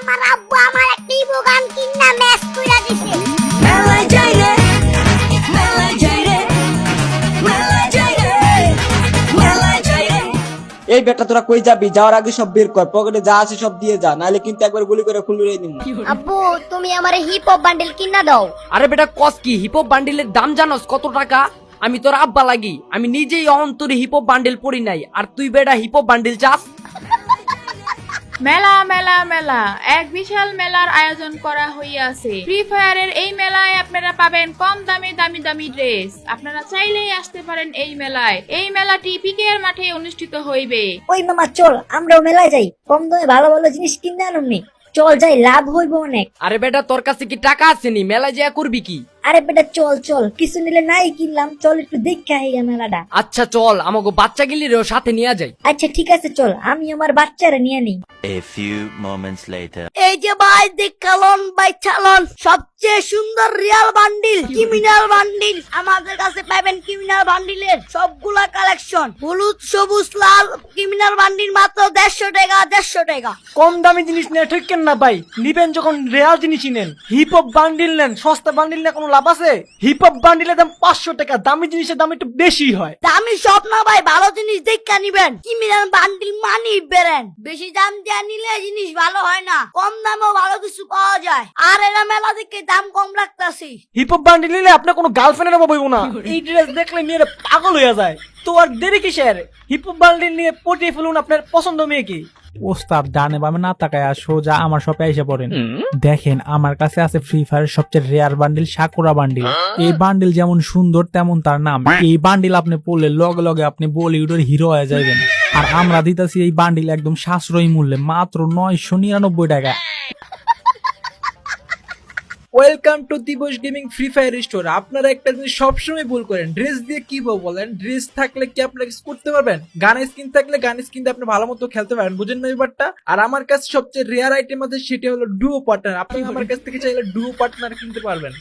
আমার আব্বু আমার একটা ইবো গান কিনা ম্যাচ কইরা দিছে। মেলায় যাই রে মেলায় যাই রে মেলায় যাই রে মেলায় যাই রে। এই বেটা তোরা কই যাবি? যাওয়ার আগে সব বের কর পকেটে যা আছে সব দিয়ে যা নাহলে কিন্তু একবার গুলি করে খুলে দিব আব্বু তুমি আমার হিপ হপ বান্ডেল কিনা দাও। আরে বেটা কস কি? হিপহপ বান্ডিলের দাম জানোস? কত টাকা? আমি তোর আব্বা লাগি। আমি নিজেই অন্তরে হিপহপ বান্ডিল পড়ি নাই। আর তুই বেটা হিপহপ বান্ডিল চাস মেলা মেলা মেলা। এক বিশাল মেলার আয়োজন করা হইয়াছে ফ্রি ফায়ারের এই মেলায় আপনারা পাবেন কম দামে দামি দামি ড্রেস। আপনারা চাইলেই আসতে পারেন এই মেলায়। এই মেলাটি পিকের মাঠে অনুষ্ঠিত হইবে। ওই মামা চল আমরাও মেলায় যাই। কম দামে ভালো ভালো জিনিস কিনে আনুমনি চল যাই লাভ হইব অনেক। আরে বেটা তোর কাছে কি টাকা আছে নি? মেলায় যা করবি কি? আরে বেটা চল চল। কিছু নিলে নাই কিনলাম। চল একটু দেখা হইয়া মেলাটা। আচ্ছা চল আমাকে বাচ্চা গিলিরেও সাথে নিয়ে যাই। আচ্ছা ঠিক আছে চল। আমি আমার বাচ্চারা নিয়ে নিই। A few moments later. এই যে ভাই দেখালন ভাই চালন। সবচেয়ে সুন্দর রিয়াল বান্ডিল ক্রিমিনাল বান্ডিল আমাদের কাছে পাবেন ক্রিমিনাল বান্ডিলের সবগুলা কালেকশন হলুদ সবুজ লাল ক্রিমিনাল বান্ডিল মাত্র দেড়শো টাকা দেড়শো টাকা। কম দামি জিনিস নিয়ে ঠিক কেন না ভাই। নিবেন যখন রেয়াল জিনিসই নেন। হিপ হপ বান্ডিল নেন সস্তা বান্ডিল নিয়ে কোনো লাভ আছে? হিপ হপ বান্ডিলের দাম পাঁচশো টাকা দামি জিনিসের দাম একটু বেশি হয়। দামি সব না ভাই ভালো জিনিস দেখা নিবেন। ক্রিমিনাল বান্ডিল মানি বেরেন বেশি দাম দিয়ে নিলে জিনিস ভালো হয় না কম দামেও ভালো কিছু পাওয়া যায়। আর এরা মেলা থেকে দাম কম রাখতাছি। হিপ হপ বান্ডিল নিলে আপনার কোনো গার্লফ্রেন্ডের অভাব হইব না। এই ড্রেস দেখলে মেয়েরা পাগল হয়ে যায়। তো আর দেরি কিসের? হিপ হপ বান্ডিল নিয়ে পটিয়ে ফেলুন আপনার পছন্দ মেয়ে কি ওস্তাদ ডানে বামে না তাকায় সোজা আমার শপে এসে পড়েন। দেখেন আমার কাছে আছে ফ্রি ফায়ার সবচেয়ে রেয়ার বান্ডিল সাকুরা বান্ডিল এই বান্ডিল যেমন সুন্দর তেমন তার নাম। এই বান্ডিল আপনি পড়লে লগে লগে আপনি বলিউডের হিরো হয়ে যাবেন আর আমরা দিতেছি এই বান্ডিল একদম সাশ্রয়ী মূল্যে মাত্র নয়শো নিরানব্বই টাকা। Welcome to Dibas gaming free fire store আপনারা একটা জিনিস সবসময় ভুল করেন। ড্রেস দিয়ে কি বল বলেন? ড্রেস থাকলে কি আপনারা কিছু করতে পারবেন? গান স্কিন থাকলে গান স্কিন দিয়ে আপনি ভালো মতো খেলতে পারেন। বুঝেন না ব্যাপারটা? আর আমার কাছে সবচেয়ে রেয়ার আইটেম আছে সেটা হলো ডুও পার্টনার আপনি আমার কাছ থেকে চাইলে ডুও পার্টনার কিনতে পারবেন।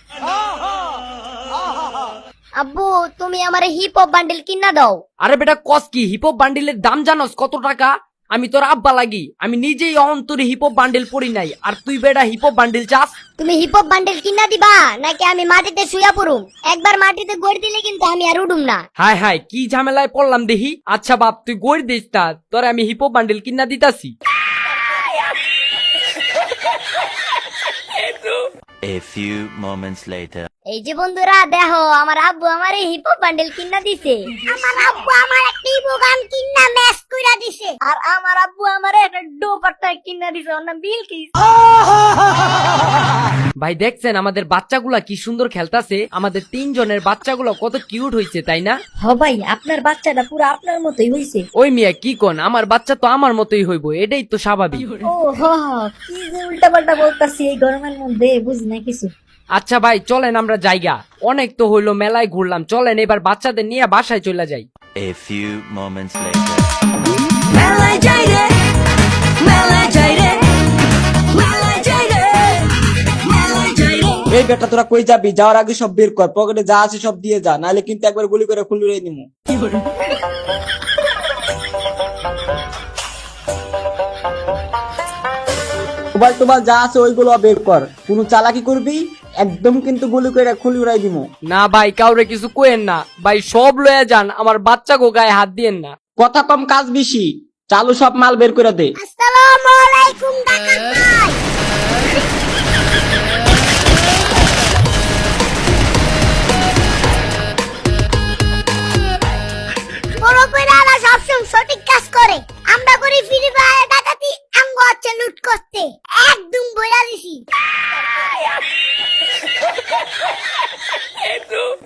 আব্বু তুমি আমার হিপ হপ বান্ডেল কিনা দাও। আরে বেটা কস কি? হিপ হপ বান্ডিলের দাম জানোস কত টাকা? আমি তোর আব্বা লাগি। আমি নিজেই অন্তরে হিপহপ বান্ডেল পড়ি নাই। আর তুই বেটা হিপহপ বান্ডেল চাস? তুমি হিপ হপ বান্ডেল কিনা দিবা নাকি আমি মাটিতে শুয়া পড়ুম? একবার মাটিতে গড় দিলে কিন্তু আমি আর উঠুম না। হায় হায় কি ঝামেলায় পড়লাম দেখি আচ্ছা বাপ তুই গড় দিস না তোরে আমি হিপহপ বান্ডেল কিনা দিতাছি। A few moments later. এই যে বন্ধুরা দেখো আমার আব্বু আমার হিপ হপ বান্ডেল কিনা দিছে। আমার আব্বু আমার একটা ইবো গান কিনা ম্যাচ কইরা দিছে। আর আমার আব্বু আমার একটা ডোপারটা কিনে দিছে ওর নাম বিলকিস। ভাই দেখছেন আমাদের বাচ্চাগুলা কি সুন্দর খেলতাছে? আমাদের তিনজনের বাচ্চাগুলো কত কিউট হইছে তাই না? হ ভাই আপনার বাচ্চাটা পুরো আপনার মতোই হইছে। ওই মিয়া কি কোন? আমার বাচ্চা তো আমার মতোই হইব এটাই তো স্বাভাবিক। ও হ হ, কি যে উল্টা পাল্টা বলতাছি এই গরমের মধ্যে বুঝ না কিছু। আচ্ছা ভাই চলেন আমরা জায়গা। অনেক তো হইল মেলায় ঘুরলাম। চলেন এবার বাচ্চাদের নিয়ে বাসায় চলে যাই। A few moments later. মেলায় যাই রে মেলায় যাই রে মেলায় যাই রে মেলায় যাই রে। এই বেটা তোরা কই যাবি? যাওয়ার আগে সব বের কর। পকেটে যা আছে সব দিয়ে যা নাহলে কিন্তু একবার গুলি করে খুলে দিব মোবাইল টোবাইল যা আছে ওইগুলো বের কর। কোনো চালাকি করবি? একদম কিন্তু গুলি করে খুলি উড়াই দিব না ভাই কাউরে কিছু কোয়েন না। ভাই সব লয়ে যান আমার বাচ্চা গো গায়ে হাত দিয়েন না। কথা কম কাজ বেশি চালু সব মাল বের করে দে। আসসালামু আলাইকুম